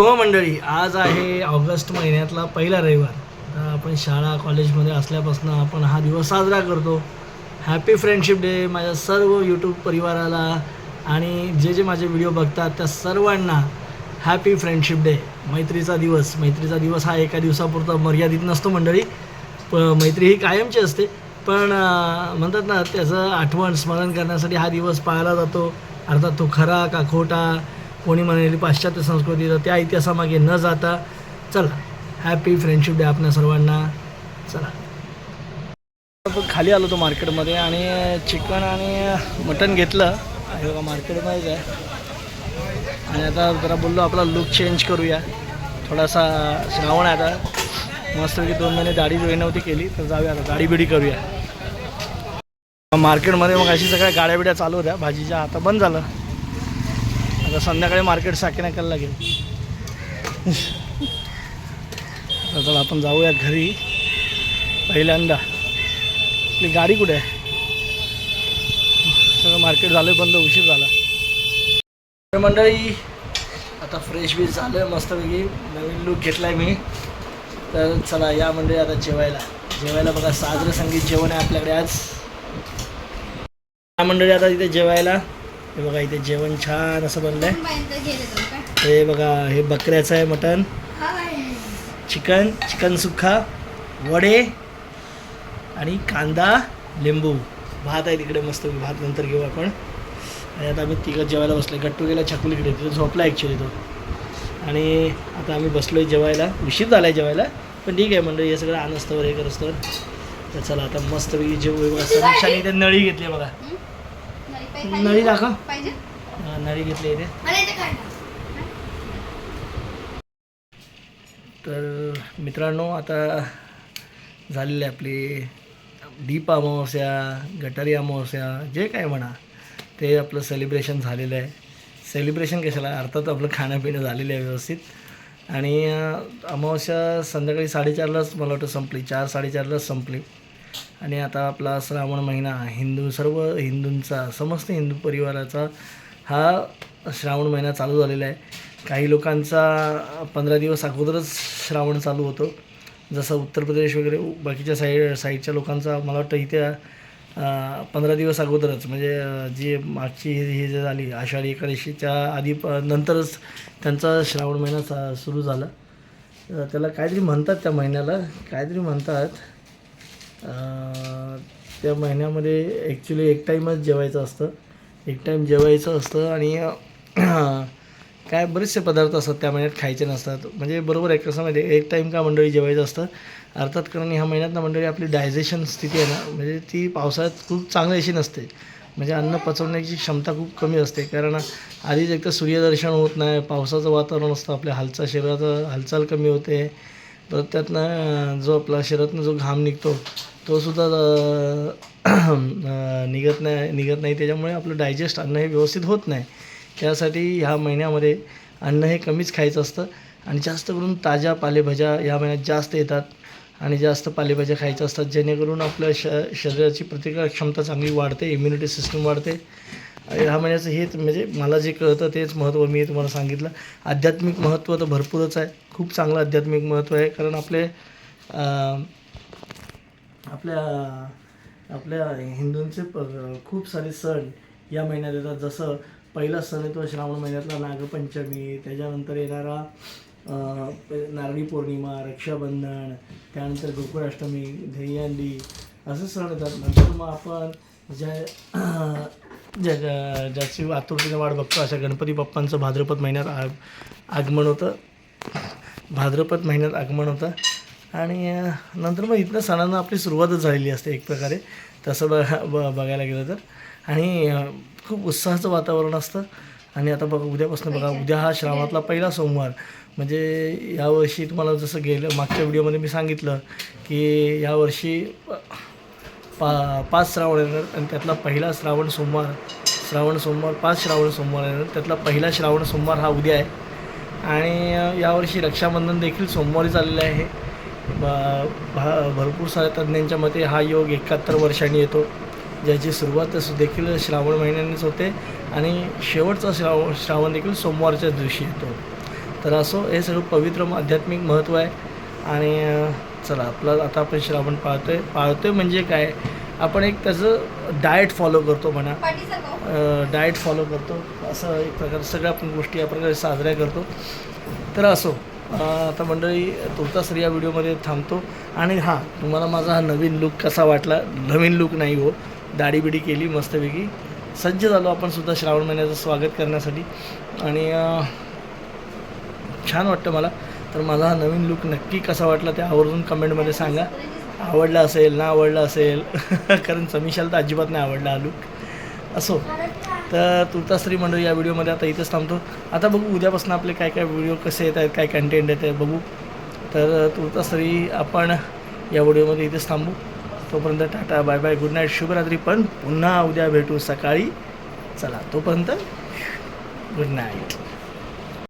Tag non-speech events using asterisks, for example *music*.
हो मंडळी आज आहे ऑगस्ट महिन्यातला पहिला रविवार. आपण शाळा कॉलेजमध्ये असल्यापासून आपण हा दिवस साजरा करतो. हॅपी फ्रेंडशिप डे माझ्या सर्व यूट्यूब परिवाराला आणि जे जे माझे व्हिडिओ बघतात त्या सर्वांना हॅपी फ्रेंडशिप डे मैत्रीचा दिवस. मैत्रीचा दिवस हा एका दिवसापुरता मर्यादित नसतो मंडळी. प मैत्री ही कायमची असते. पण म्हणतात ना त्याचं आठवण स्मरण करण्यासाठी हा दिवस पाळला जातो. अर्थात तो खरा का खोटा कोणी म्हणाली पाश्चात्य संस्कृती तर त्या इतिहासामागे न जाता चला हॅपी फ्रेंडशिप डे आपल्या सर्वांना. चला. खाली आलो होतो मार्केटमध्ये आणि चिकन आणि मटन घेतलं. हे बघा मार्केटमध्येच आहे. आणि आता जरा बोललो आपला लुक चेंज करूया. थोडासा श्रावण आहे आता. मस्तपैकी दोन महिने दाढी जोई नव्हती केली तर जाऊया आता दाढी बिडी करूया. मार्केटमध्ये मग अशी सगळ्या गाड्या बिड्या चालू होत्या भाजीच्या आता बंद झालं. आता संध्याकाळी मार्केट साकी करायला लागेल चला आपण जाऊया घरी. पहिल्यांदा. आपली गाडी कुठे आहे? सगळं मार्केट झालं बंद उशीर झाला. मंडळी आता फ्रेश बी झालं आहे मस्तपैकी नवीन लुक घेतला आहे मी. तर चला या मंडळी आता जेवायला. जेवायला बघा साजरं संगीत जेवण आहे आपल्याकडे आज. या मंडळी आता इथे जेवायला. हे बघा इथे जेवण छान असं बनलं आहे हे बघा हे बकऱ्याचं आहे मटण. चिकन चिकन सुक्का वडे आणि कांदा लिंबू. भात आहे तिकडे मस्त भात नंतर घेऊ आपण. आणि आता आम्ही तिघं जेवायला बसलो गट्टू गेला छकुलीकडे तिथं झोपला ॲक्च्युली तो. आणि आता आम्ही बसलो आहे जेवायला. उशीर झाला आहे जेवायला पण ठीक आहे मंडळी हे सगळं आणस्तवर हे करस्तवर तर चला आता मस्तपैकी जेवू समीक्षाने इथे नळी घेतली आहे बघा. नळी दाखव पाहिजे? नळी घेतली इथे तर मित्रांनो आता झालेली आहे आपली दीप अमावस्या गटारी अमावस्या जे काय म्हणा ते आपलं सेलिब्रेशन झालेलं आहे. सेलिब्रेशन कशाला? अर्थात आपलं खाणंपिणं झालेलं आहे व्यवस्थित. आणि अमावस्या संध्याकाळी साडेचारलाच मला वाटतं संपली. चार साडेचारलाच संपली. आणि आता आपला श्रावण महिना हिंदू सर्व हिंदूंचा समस्त हिंदू परिवाराचा हा श्रावण महिना चालू झालेला आहे. काही लोकांचा पंधरा दिवस अगोदरच श्रावण चालू होतो. जसं उत्तर प्रदेश वगैरे बाकीच्या साईड साईडच्या लोकांचा मला वाटतं इथे पंधरा दिवस अगोदरच म्हणजे जी मागची ही ही झाली आषाढी एकादशीच्या आधी प नंतरच त्यांचा श्रावण महिना चा सुरू झाला. त्याला काहीतरी म्हणतात त्या महिन्याला काहीतरी म्हणतात त्या महिन्यामध्ये ॲक्च्युली एक टाईमच जेवायचं असतं. एक टाईम जेवायचं असतं आणि *clears throat* काय बरेचसे पदार्थ असतात त्या महिन्यात खायचे नसतात. म्हणजे बरोबर आहे कसं माहिती एक टाईम का मंडळी जेवायचं असतं? अर्थात कारण ह्या महिन्यात ना मंडळी आपली डायजेशन स्थिती आहे ना म्हणजे ती पावसाळ्यात खूप चांगली अशी नसते. म्हणजे अन्न पचवण्याची क्षमता खूप कमी असते. कारण आधीच एक तर सूर्यदर्शन होत नाही पावसाचं वातावरण असतं आपल्या हालचाल शरीराचं हालचाल कमी होते. तर त्यातनं जो आपला शरीरातनं जो घाम निघतो तोसुद्धा निघत नाही निघत नाही. त्याच्यामुळे आपलं डायजेस्ट अन्न हे व्यवस्थित होत नाही. त्यासाठी ह्या महिन्यामध्ये अन्न हे कमीच खायचं असतं. आणि जास्त करून ताज्या पालेभाज्या ह्या महिन्यात जास्त येतात. आणि जास्त पालेभाज्या खायच्या असतात. जेणेकरून आपल्या श शरीराची प्रतिकार क्षमता चांगली वाढते इम्युनिटी सिस्टम वाढते. ह्या महिन्याचं हेच म्हणजे मला जे कळतं तेच महत्त्व मी तुम्हाला सांगितलं. आध्यात्मिक महत्त्व तर भरपूरच आहे. खूप चांगलं आध्यात्मिक महत्त्व आहे. कारण आपले आपल्या आपल्या हिंदूंचे प खूप सारे सण या महिन्यात येतात. जसं पहिला सण येतो श्रावण महिन्यातला नागपंचमी. त्याच्यानंतर येणारा नारळी पौर्णिमा रक्षाबंधन. त्यानंतर गोकुळाष्टमी दहीहंडी असं सण येतात. नंतर मग आपण ज्या ज्या ज्या- ज्याची आतुरतेने वाट बघतो अशा गणपती बाप्पांचं भाद्रपद महिन्यात आग आगमन होतं. भाद्रपद महिन्यात आगमन होतं. आणि नंतर मग इथनं सणांना आपली सुरुवातच झालेली असते एक प्रकारे. तसं ब ब बघायला गेलं तर. आणि खूप उत्साहाचं वातावरण असतं. आणि आता बघा उद्यापासून बघा उद्या हा श्रावणातला पहिला सोमवार. म्हणजे यावर्षी तुम्हाला जसं गेलं मागच्या व्हिडिओमध्ये मी सांगितलं की यावर्षी पा पाच श्रावण येणार आणि त्यातला पहिला श्रावण सोमवार श्रावण सोमवार पाच श्रावण सोमवार येणार. त्यातला पहिला श्रावण सोमवार हा उद्या आहे. आणि यावर्षी रक्षाबंधन देखील सोमवारी चाललेलं आहे. भा- भरपूर साऱ्या तज्ज्ञांच्या मते हा योग एकाहत्तर वर्षांनी येतो. ज्याची सुरुवात देखील श्रावण महिन्यानेच होते आणि शेवटचा श्रावण श्रावण देखील सोमवारच्याच दिवशी येतो. तर असो हे सगळं पवित्र आध्यात्मिक महत्त्व आहे. आणि चला आपलं आता आपण श्रावण पाळतो आहे पाळतो आहे म्हणजे काय? आपण एक त्याचं डाएट फॉलो करतो म्हणा. डाएट फॉलो करतो. असं एक प्रकार सगळ्या आपण गोष्टी या प्रकारे साजऱ्या करतो. तर असो आता मंडळी तुर्तास या व्हिडिओमध्ये थांबतो. आणि हां तुम्हाला माझा हा नवीन लुक कसा वाटला? नवीन लुक नाही हो. दाढीबिडी केली मस्तपैकी. सज्ज झालो आपण सुद्धा श्रावण महिन्याचं स्वागत करण्यासाठी. आणि छान वाटतं मला. तर मला हा नवीन लुक नक्की कसा वाटला ते आवर्जून कमेंटमध्ये सांगा. आवडला असेल ना आवडला असेल? *laughs* कारण समीशाला तर अजिबात नाही आवडला हा लुक असो. तर तुर्तास्त्री मंडळी या व्हिडिओमध्ये आता इथंच थांबतो. आता बघू उद्यापासून आपले काय काय व्हिडिओ कसे येत आहेत काय कंटेंट येत आहे बघू. तर तुर्तास्त्री आपण या व्हिडिओमध्ये इथेच थांबू. तोपर्यंत tata bye bye good night शुभरात्री. पण पुन्हा उद्या भेटू सकाळी. चला तोपर्यंत गुड नाईट